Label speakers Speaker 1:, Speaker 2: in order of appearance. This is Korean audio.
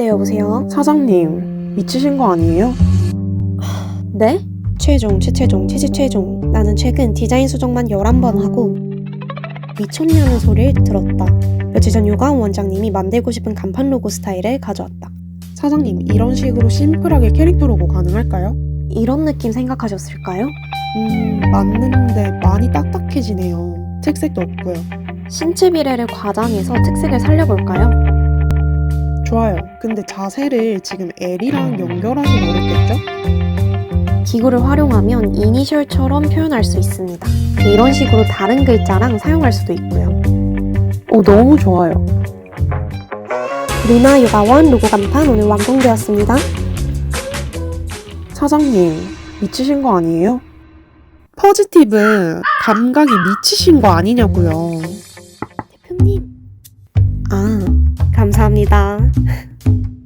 Speaker 1: 네, 여보세요?
Speaker 2: 사장님, 미치신 거 아니에요?
Speaker 1: 네? 최종, 최최종, 최최최종. 나는 최근 디자인 수정만 11번 하고 미쳤냐는 소리를 들었다. 며칠 전 요가원 원장님이 만들고 싶은 간판 로고 스타일을 가져왔다.
Speaker 2: 사장님, 이런 식으로 심플하게 캐릭터 로고 가능할까요?
Speaker 1: 이런 느낌 생각하셨을까요?
Speaker 2: 음, 맞는데 많이 딱딱해지네요. 색색도 없고요.
Speaker 1: 신체 비례를 과장해서 특색을 살려볼까요?
Speaker 2: 좋아요. 근데 자세를 지금 L이랑 연결하기 어렵겠죠?
Speaker 1: 기구를 활용하면 이니셜처럼 표현할 수 있습니다. 이런 식으로 다른 글자랑 사용할 수도 있고요.
Speaker 2: 오, 너무 좋아요.
Speaker 1: 루나 요가원 로고 간판 오늘 완공되었습니다.
Speaker 2: 사장님, 미치신 거 아니에요? 퍼지티브 감각이 미치신 거 아니냐고요.